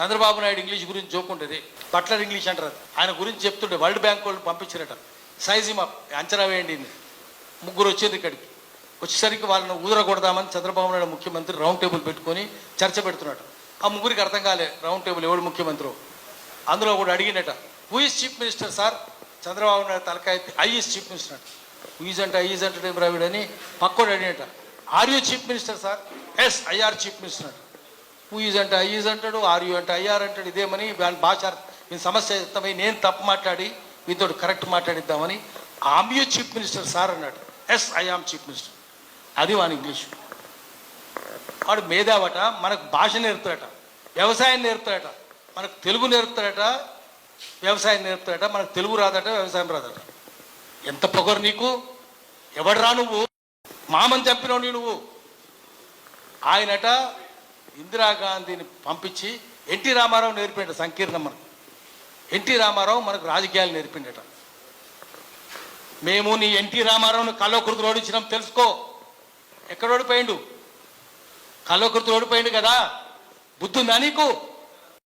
Chandrababu Naidu English గురించి చూపుకుంటుంది butler English అంటారు అది. ఆయన గురించి చెప్తుంటే వరల్డ్ బ్యాంక్ వాళ్ళు పంపించారట. సైజ్ మా అంచనా వేయండి ముగ్గురు వచ్చేది ఇక్కడికి. వచ్చేసరికి వాళ్ళని ఊదరగొడదామని చంద్రబాబు నాయుడు ముఖ్యమంత్రి రౌండ్ టేబుల్ పెట్టుకొని చర్చ పెడుతున్నాడు. ఆ ముగ్గురికి అర్థం కాలే రౌండ్ టేబుల్ ఎవడు ముఖ్యమంత్రి. అందులో కూడా అడిగినట who chief minister sir Chandrababu Naidu తలకాయ ఐ ఇస్ చీఫ్ మినిస్టర్ అంట. హూఈజ్ అంటే ఐఈజ్ అంటే రావిడని? అని పక్కోడు అడిగినట are you chief minister sir yes I are chief minister అంట హూఈజ్ అంటే ఐఈజ్ అంటాడు. ఆర్ యూ అంటే ఐఆర్ అంటాడు. ఇదేమని భాష మీ సమస్య అర్థమై నేను తప్పు మాట్లాడి మీతో correct మాట్లాడిద్దామని am you chief minister sir అన్నాడు. Yes I am chief minister అది వాని ఇంగ్లీష్ వాడు మేధావట మనకు భాష నేర్పుతాడట వ్యవసాయం నేర్పుతాడట మనకు తెలుగు నేర్పుతాడట వ్యవసాయం నేర్పుతాడట మనకు తెలుగు రాదట వ్యవసాయం రాదట. ఎంత పొగరు నీకు? ఎవడరా నువ్వు? మామని చంపినవు నువ్వు. ఆయనట ఇందిరాగాంధీని పంపించి ఎన్టీ రామారావు నేర్పిండ సంకీర్ణం మనకు. ఎన్టీ రామారావు మనకు రాజకీయాలు నేర్పిండట. మేము నీ ఎన్టీ రామారావును కల్లోకృతి ఓడించినాం తెలుసుకో. ఎక్కడ ఓడిపోయిండు కల్లోకృతి ఓడిపోయిండు కదా? బుద్ధి ఉందా నీకు?